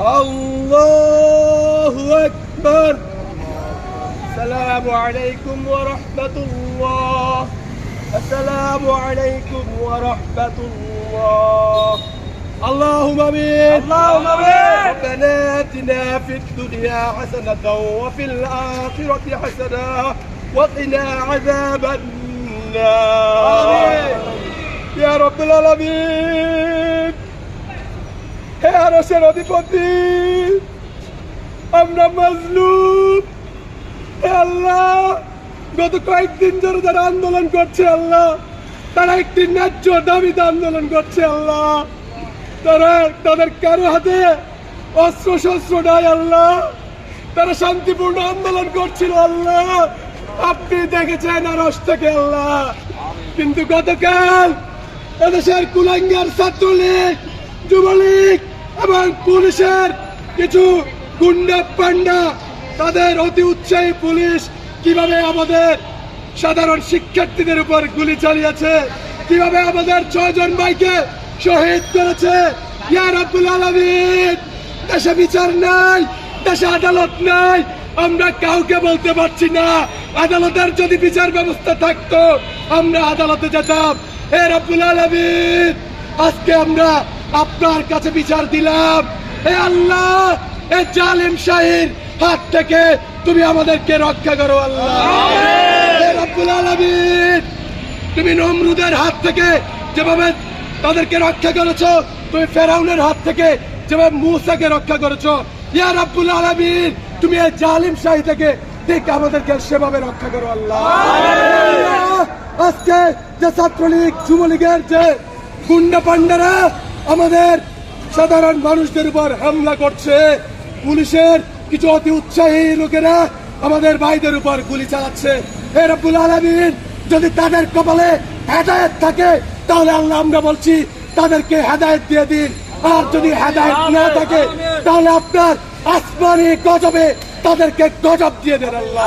الله أكبر. السلام عليكم ورحمة الله. السلام عليكم ورحمة الله. اللهم آمين. اللهم آمين. ربنا آتنا في الدنيا حسنة وفي الآخرة حسنة وقنا عذاب النار. آمين. يا رب العالمين. আরসের অধিপতি। আমরা মজলুম। আল্লাহ, গত কয়েকদিন ধরে যারা আন্দোলন করছে আল্লাহ, তারা একটি ন্যায্য দাবিতে আন্দোলন করছে আল্লাহ। তারা তাদের কারও হাতে অস্ত্র শস্ত্র নাই আল্লাহ। তারা শান্তিপূর্ণ আন্দোলন করছিল আল্লাহ। আপনি দেখেছেন আরস থেকে আল্লাহ। কিন্তু গতকাল এদেশের কুলাঙ্গার ছাত্রলীগ, যুবলীগ এবং পুলিশের কিছু গুন্ডা পান্ডা তাদের অতি উৎসাহী পুলিশ কীভাবে আমাদের সাধারণ শিক্ষার্থীদের উপর গুলি চালিয়েছে, কীভাবে আমাদের ছয়জন ভাইকে শহীদ করেছে দেশে বিচার নাই, দেশে আদালত নাই, আমরা কাউকে বলতে পারছি না। আদালতের যদি বিচার ব্যবস্থা থাকতো, আমরা আদালতে যেতাম। হে রাব্বুল আলামিন, আজকে আমরা আপনার কাছে বিচার দিলাম। হে আল্লাহ এ জালিম শাহির হাত থেকে তুমি আমাদেরকে রক্ষা করো আল্লাহ। তুমি নমরুদের হাত থেকে যেভাবে তাদেরকে রক্ষা করেছ তুমি ফেরাউনের হাত থেকে যেভাবে মুসাকে রক্ষা করেছ ইয়া রাব্বুল আলামিন তুমি এই জালিম শাহী থেকে ঠিক আমাদেরকে সেভাবে রক্ষা করো আল্লাহ। আল্লাহ, আজকে যে ছাত্রলীগ যুবলীগের যে গুন্ডা পান্ডারা আমাদের সাধারণ মানুষদের উপর হামলা করছে। পুলিশের কিছু অতি উৎসাহী লোকেরা আমাদের ভাইদের উপর গুলি চালাচ্ছে। রব্বুল আলামিন, যদি তাদের কপালে হেদায়েত থাকে, তাহলে আল্লাহ আমরা বলছি, তাদেরকে হেদায়েত দিয়ে দিন। আর যদি হেদায়েত না থাকে, তাহলে আপনার আসমানি গজবে তাদেরকে গজব দিয়ে দেন আল্লাহ।